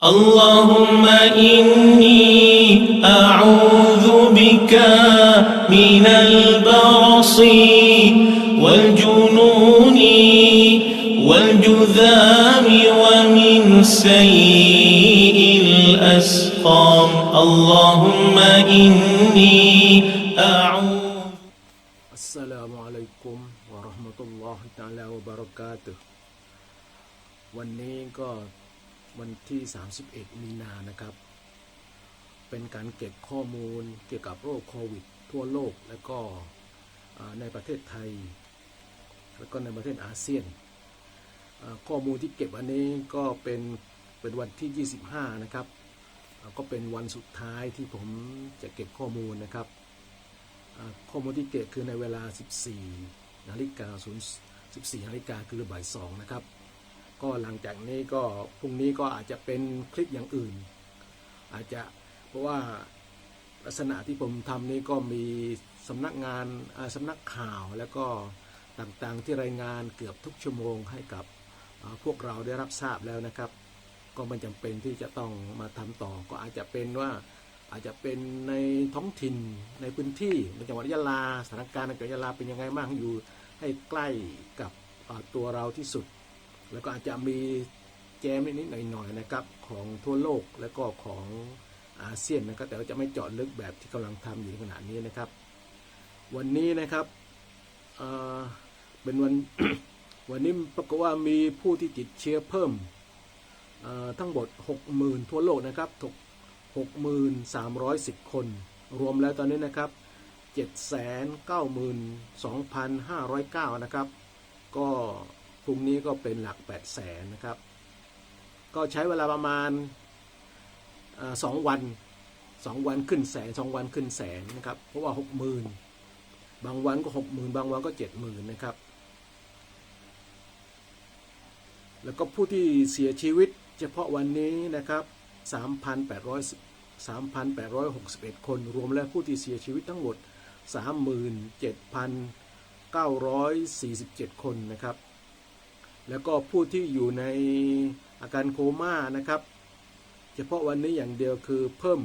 اللهم إني أعوذ بك من البرص والجنون والجذام ومن سيء الأسقام اللهم إني أعوذ อัสสลามุอะลัยกุมวะเราะห์มะตุลลอฮิตะอาลาวะบะเราะกาตุฮ์วันนี้ก็ วันที่ 31 มีนานะครับ เป็นการเก็บข้อมูลเกี่ยวกับโรคโควิด ทั่วโลก และก็ในประเทศไทย แล้วก็ในประเทศอาเซียน ข้อมูลที่เก็บอันนี้ก็เป็นเป็นวันที่ 25 นะครับ ก็เป็นวันสุดท้ายที่ผมจะเก็บข้อมูลนะครับ ข้อมูลที่เก็บคือในเวลา 14นาฬิกา0 14นาฬิกาคือบ่ายสองนะครับ ก็หลังจากนี้ก็พรุ่งนี้ก็อาจจะเป็นคลิปอย่างอื่น อาจจะเพราะว่าลักษณะที่ผมทำนี้ก็มีสำนักงานสำนักข่าวแล้วก็ต่างๆที่รายงานเกือบทุกชั่วโมงให้กับพวกเราได้รับทราบแล้วนะครับ ก็ไม่จำเป็นที่จะต้องมาทำต่อ ก็อาจจะเป็นว่าอาจจะเป็นในท้องถิ่นในพื้นที่ในจังหวัดยะลาสถานการณ์ในจังหวัดยะลาเป็นยังไงบ้างอยู่ให้ใกล้กับตัวเราที่สุด แล้วก็อาจจะมีแจมนิดๆหน่อยๆนะครับของทั่วโลกและก็ของอาเซียนนะครับแต่ว่าจะไม่เจาะลึกแบบที่กำลังทำอยู่ในขณะนี้นะครับ วันนี้นะครับเเป็นวันวันนี้ปรากฏว่ามีผู้ที่ติดเชื้อเพิ่มทั้งหมด 60,000 ทั่วโลกนะครับถก6,310 คน รวมแล้วตอนนี้นะครับ 792,509 นะครับ ก็ พรุ่งนี้ก็เป็นหลัก 800,000นะครับ ก็ใช้เวลาประมาณสองวัน2วันขึ้นแสน2วันขึ้นแสนนะครับ เพราะว่า60,000บางวันก็60,000บางวันก็70,000นะครับ แล้วก็ผู้ที่เสียชีวิตเฉพาะวันนี้นะครับ3,800 3,861คน รวมแล้วผู้ที่เสียชีวิตทั้งหมด37,947คนนะครับ แล้วก็ผู้ที่อยู่ในอาการโคม่านะครับ เฉพาะวันนี้อย่างเดียวคือเพิ่ม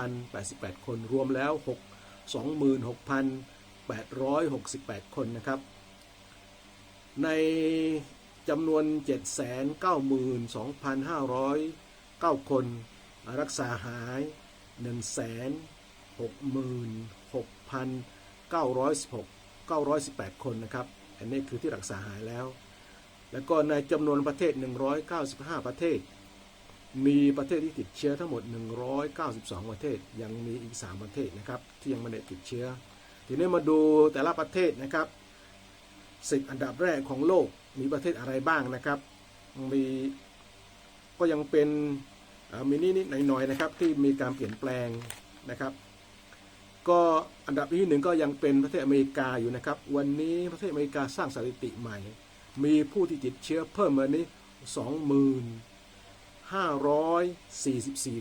2,088 คนรวมแล้ว6 26,868 คนนะครับ ในจำนวน 792,509 คนรักษาหาย 166,916 918 คนนะครับ อันนี้คือที่รักษาหายแล้ว แล้วก็ในจำนวนประเทศ 195 ประเทศ มีประเทศที่ติดเชื้อทั้งหมด 192 ประเทศ ยังมีอีก 3 ประเทศนะครับที่ยังไม่ได้ติดเชื้อ ทีนี้มาดูแต่ละประเทศนะครับ10 อันดับแรกของโลกมีประเทศอะไรบ้างนะครับมีก็ยังเป็นอ่ามีนิดๆหน่อยๆนะครับที่มีการเปลี่ยนแปลงนะครับ ก็อันดับที่หนึ่งก็ยังเป็นประเทศอเมริกาอยู่นะครับ วันนี้ประเทศอเมริกาสร้างสถิติใหม่ มีผู้ที่ติดเชื้อเพิ่มมานี้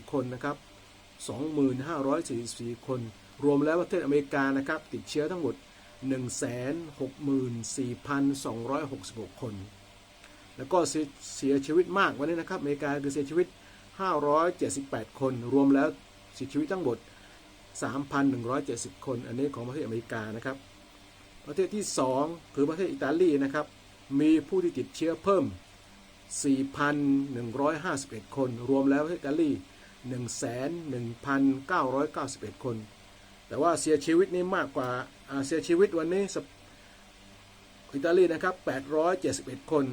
2544 คนนะครับ 2544 คน รวมแล้วประเทศอเมริกานะครับ ติดเชื้อทั้งหมด 164,266 คน แล้วก็เสียเสียชีวิตมากวันนี้นะครับ อเมริกาคือเสียชีวิต 578 คน รวมแล้วเสียชีวิตทั้งหมด 3,170 คน อันนี้ของประเทศอเมริกานะครับ ประเทศที่ 2 คือประเทศอิตาลีนะครับ มีผู้ที่ติดเชื้อเพิ่ม 4,151 คน รวมแล้วทศอิตาลี 11,991 คน แต่ว่าเสียชีวิตนี่มากกว่าเสียชีวิตวันนี้อิตาลีนะครับ 871 คน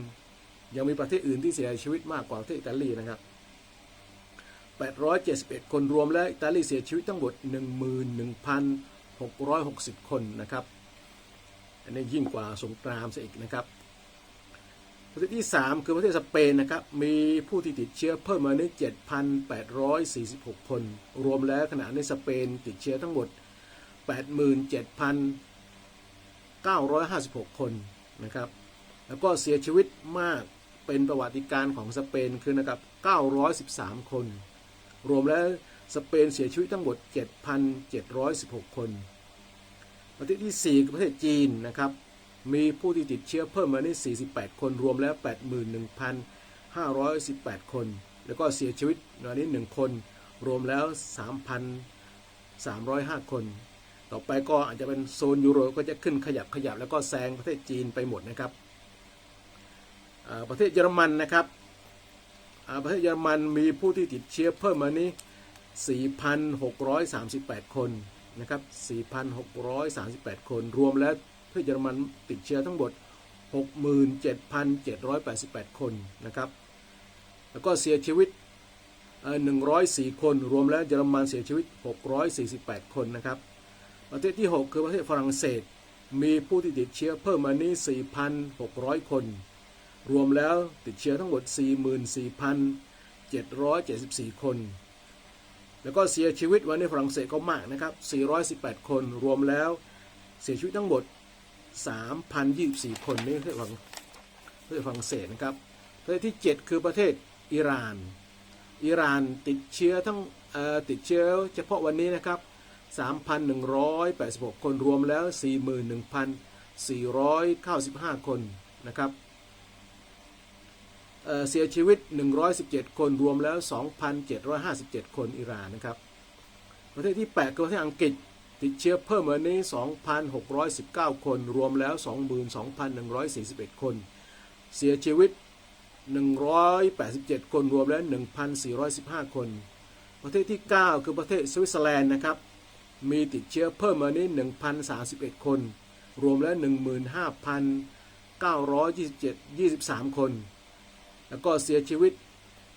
ยังมีประเทศอื่นที่เสียชีวิตมากกว่าประเทศอิตาลีนะครับ 871 คนรวมแล้วอิตาลีเสียชีวิตทั้งหมด 11,660 คนนะครับ อันนี้ยิ่งกว่าสงครามซะอีกนะครับ ประเทศที่ 3 คือประเทศสเปนนะครับ มีผู้ที่ติดเชื้อเพิ่มมาใน7,846 คน รวมแล้วขณะในสเปนติดเชื้อทั้งหมด 87,956 คนนะครับ แล้วก็เสียชีวิตมากเป็นประวัติการของสเปนคือนะครับ 913 คน รวมแล้วสเปนเสียชีวิตทั้งหมด 7,716 คน ประเทศที่ 4 คือประเทศจีนนะครับ มีผู้ที่ติดเชื้อเพิ่มมาใน 48 คนรวมแล้ว 81,518 คน แล้วก็เสียชีวิตวันนี้ 1 คน รวมแล้ว 3,305 คน ต่อไปก็อาจจะเป็นโซนยูโรก็จะขึ้นขยับขยับแล้วก็แซงประเทศจีนไปหมดนะครับ ประเทศเยอรมันนะครับ ประเทศเยอรมันมีผู้ที่ติดเชื้อเพิ่มมานี้ 4,638 คนนะครับ 4,638 คน รวมแล้ว ประเทศเยอรมันติดเชื้อทั้งหมด 67,788 คนนะครับ แล้วก็เสียชีวิตเอ่อ104 คน รวมแล้วเยอรมันเสียชีวิต 648 คนนะครับ ประเทศที่ 6 คือประเทศฝรั่งเศส มีผู้ที่ติดเชื้อเพิ่มมานี้ 4,600 คน รวมแล้วติดเชื้อทั้งหมด 44,774 คนแล้วก็เสียชีวิตวันนี้ฝรั่งเศสก็มากนะครับ 418 คน รวมแล้วเสียชีวิตทั้งหมด 3,024 คนนี่คือฝั่งประเทศฝรั่งเศสนะครับประเทศที่ 7 คือประเทศอิหร่าน อิหร่านติดเชื้อทั้งติดเชื้อเฉพาะวันนี้นะครับ 3,186 คนรวมแล้ว 41,495 คนนะครับเเสียชีวิต 117 คนรวมแล้ว 2,757 คนอิหร่านนะครับ ประเทศที่ 8 คือประเทศอังกฤษ ติดเชื้อเพิ่มวันนี้ 2,619 คน รวมแล้ว 22,141 คน เสียชีวิต 187 คน รวมแล้ว 1,415 คน ประเทศที่ 9 คือประเทศสวิตเซอร์แลนด์นะครับ มีติดเชื้อเพิ่มมานี้ 1,031 คน รวมแล้ว 15,927 23 คน แล้วก็เสียชีวิต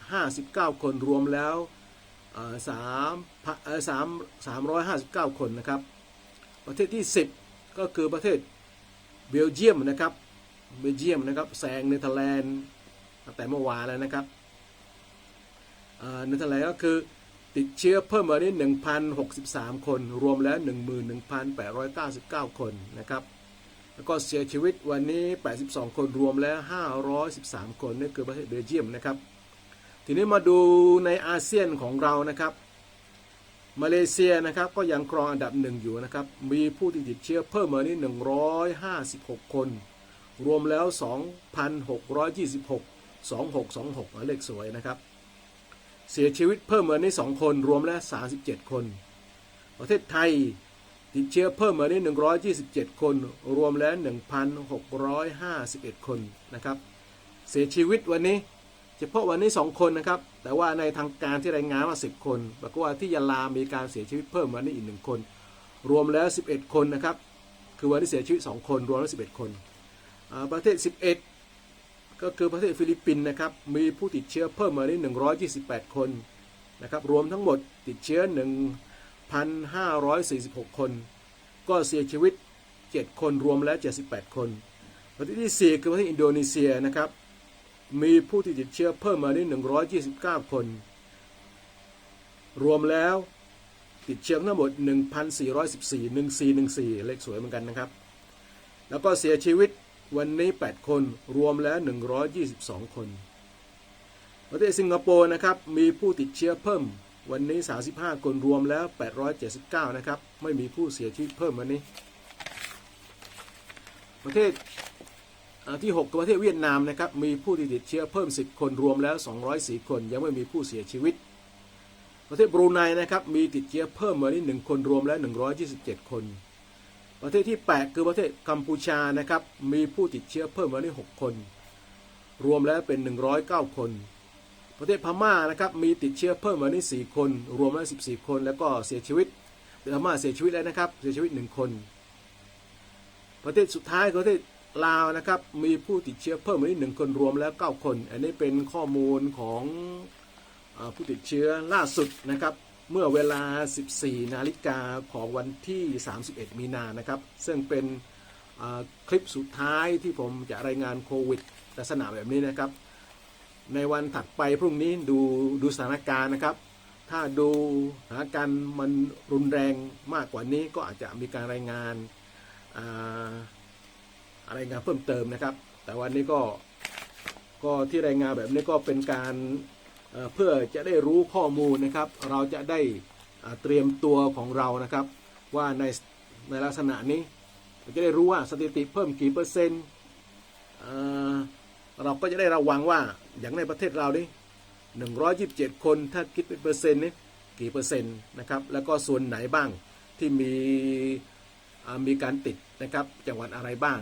59 คน รวมแล้ว สามสามสามร้อยห้าสิบเก้าคนนะครับ ประเทศที่ 10 ก็คือประเทศเบลเยียมนะครับ เบลเยียมนะครับแซงเนเธอร์แลนด์ตั้งแต่เมื่อวานแล้วนะครับเอ่อเนเธอร์แลนด์ก็คือติดเชื้อเพิ่มมาได้1,063 คน รวมแล้ว 11,899 คนนะครับ แล้วก็เสียชีวิตวันนี้ 82 คน รวมแล้ว 513 คนนี่คือประเทศเบลเยียมนะครับ ทีนี้มาดูในอาเซียนของเรานะครับ มาเลเซียนะครับก็ยังครองอันดับหนึ่งอยู่นะครับ มีผู้ติดเชื้อเพิ่มมานี่156 คน รวมแล้ว 2,626 2626เลขสวยนะครับ เสียชีวิตเพิ่มมานี่2คนรวมแล้ว 37 คน ประเทศไทยติดเชื้อเพิ่มมานี่127 คน รวมแล้ว 1,651 คนนะครับ เสียชีวิตวันนี้ เฉพาะวันนี้ 2 คนนะครับ แต่ว่าในทางการที่รายงานว่า 10 คนปรากฏว่าที่ยะลามีการเสียชีวิตเพิ่มวันนี้อีก1คน รวมแล้ว 11 คนนะครับ คือวันที่เสียชีวิต 2 คน รวมแล้ว 11 คนอ่าประเทศ 11 ก็คือประเทศฟิลิปปินส์นะครับ มีผู้ติดเชื้อเพิ่มมานี้128 คนนะครับ รวมทั้งหมดติดเชื้อ 1,546 คน ก็เสียชีวิต 7 คน รวมแล้ว 78 คน ประเทศที่ 4 คือประเทศอินโดนีเซียนะครับ มีผู้ที่ติดเชื้อเพิ่มมาที่129 คน รวมแล้วติดเชื้อทั้งหมด 1,414 1414 เลขสวยเหมือนกันนะครับ แล้วก็เสียชีวิตวันนี้ 8 คน รวมแล้ว 122 คน ประเทศสิงคโปร์นะครับ มีผู้ติดเชื้อเพิ่ม วันนี้ 35 คน รวมแล้ว 879 นะครับ ไม่มีผู้เสียชีวิตเพิ่มวันนี้ ประเทศ ที่ 6คือประเทศเวียดนามนะครับมีผู้ที่ติดเชื้อเพิ่ม 10 คนรวมแล้ว 204 คน ยังไม่มีผู้เสียชีวิต ประเทศบรูไนนะครับมีติดเชื้อเพิ่มมาที่ 1 คนรวมแล้ว 127 คน ประเทศที่ 8 คือประเทศกัมพูชานะครับมีผู้ติดเชื้อเพิ่มมาที่ 6 คน รวมแล้วเป็น 109 คน ประเทศพม่านะครับมีติดเชื้อเพิ่มมาที่4คน รวมแล้ว 14 คน แล้วก็เสียชีวิตพม่าเสียชีวิตแล้วนะครับเสียชีวิต 1 คน ประเทศสุดท้ายคือประเทศ ลาวนะครับมีผู้ติดเชื้อเพิ่มมาอีกหนึ่งคนรวมแล้ว 9 คน อันนี้เป็นข้อมูลของอผู้ติดเชื้อล่าสุดนะครับ เมื่อเวลา 14 นาฬิกาของวันที่ 31 มีนานะครับ ซึ่งเป็นคลิปสุดท้ายที่ผมจะรายงานโควิดลักษณะแบบนี้นะครับ ในวันถัดไปพรุ่งนี้ดูดูสถานการณ์นะครับ ถ้าดูสถานการณ์มันรุนแรงมากกว่านี้ก็อาจจะมีการรายงานอ รายงานเพิ่มเติมนะครับ แต่วันนี้ก็ก็ที่รายงานแบบนี้ก็เป็นการเเพื่อจะได้รู้ข้อมูลนะครับ เราจะได้เตรียมตัวของเรานะครับ ว่าในในลักษณะนี้เราจะได้รู้ว่าสถิติเพิ่มกี่เปอร์เซ็นต์เราก็จะได้ระวังว่าอย่างในประเทศเรานี่127 คนถ้าคิดเป็นเปอร์เซ็นต์นี่กี่เปอร์เซ็นต์นะครับ แล้วก็ส่วนไหนบ้างที่มีมีการติดนะครับจังหวัดอะไรบ้าง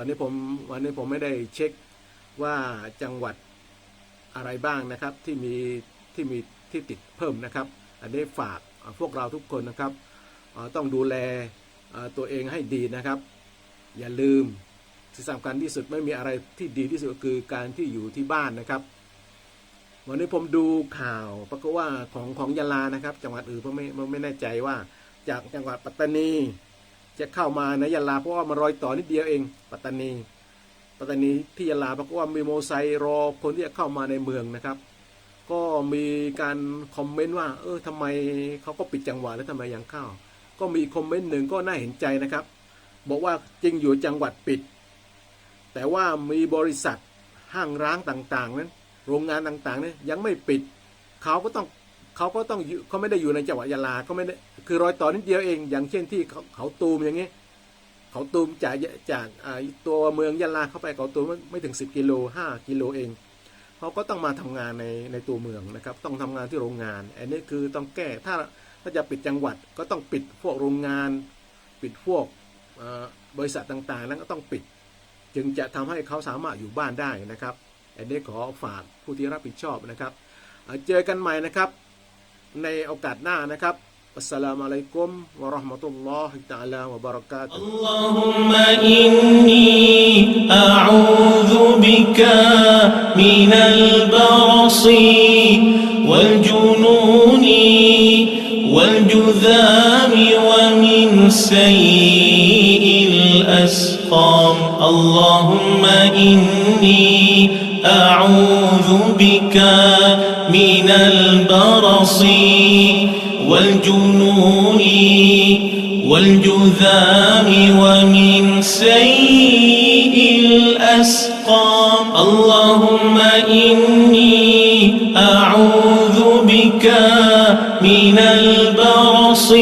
อนนี้ผมวันนี้ผมไม่ได้เช็คว่าจังหวัดอะไรบ้างนะครับที่มีที่มีที่ติดเพิ่มนะครับ อันนี้ฝากพวกเราทุกคนนะครับต้องดูแลตัวเองให้ดีนะครับ อย่าลืมที่สำคัญที่สุดไม่มีอะไรที่ดีที่สุดคือการที่อยู่ที่บ้านนะครับ วันนี้ผมดูข่าวปรากฏว่าของของยะลานะครับ จังหวัดอื่นผมไม่ไม่แน่ใจว่าจากจังหวัดปัตตานี จะเข้ามาในยะลาเพราะว่ามันรอยต่อนิดเดียวเอง ปัตตานี ปัตตานีที่ยะลาปรากฏว่ามีโมไซค์รอคนที่จะเข้ามาในเมืองนะครับ ก็มีการคอมเมนต์ว่า เออทำไมเขาก็ปิดจังหวัดแล้วทำไมยังเข้า ก็มีคอมเมนต์หนึ่งก็น่าเห็นใจนะครับ บอกว่าจริงอยู่จังหวัดปิด แต่ว่ามีบริษัทห้างร้างต่างๆนั้น โรงงานต่างๆนี่ยังไม่ปิด เขาก็ต้อง เขาก็ต้องเขาไม่ได้อยู่ในจังหวัดยะลาก็ไม่ได้คือรอยต่อนิดเดียวเอง อย่างเช่นที่เขาเขาตูมอย่างนี้เขาตูมจากจากตัวเมืองยะลาเข้าไปเขาตูมไม่ถึง 10กิโล5กิโลเองเขาก็ต้องมาทำงานในในตัวเมืองนะครับ ต้องทำงานที่โรงงานอันนี้คือต้องแก้ถ้าถ้าจะปิดจังหวัดก็ต้องปิดพวกโรงงาน ปิดพวกบริษัทต่างๆ นั้นก็ต้องปิด จึงจะทำให้เขาสามารถอยู่บ้านได้นะครับอันนี้ขอฝากผู้ที่รับผิดชอบนะครับ เจอกันใหม่นะครับ ในโอกาสหน้านะครับ อัสสลามุอะลัยกุมวะเราะห์มะตุลลอฮิตะอาลาวะบะเราะกาตุฮ์ اللهم إني أعوذ بك من البرص والجنون والجذام ومن سيء الأسقام اللهم إني أعوذ بك من البرص والجنون والجذام ومن سيء الأسقام. اللهم إني أعوذ بك من البرص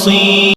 أعوذ بك من البرص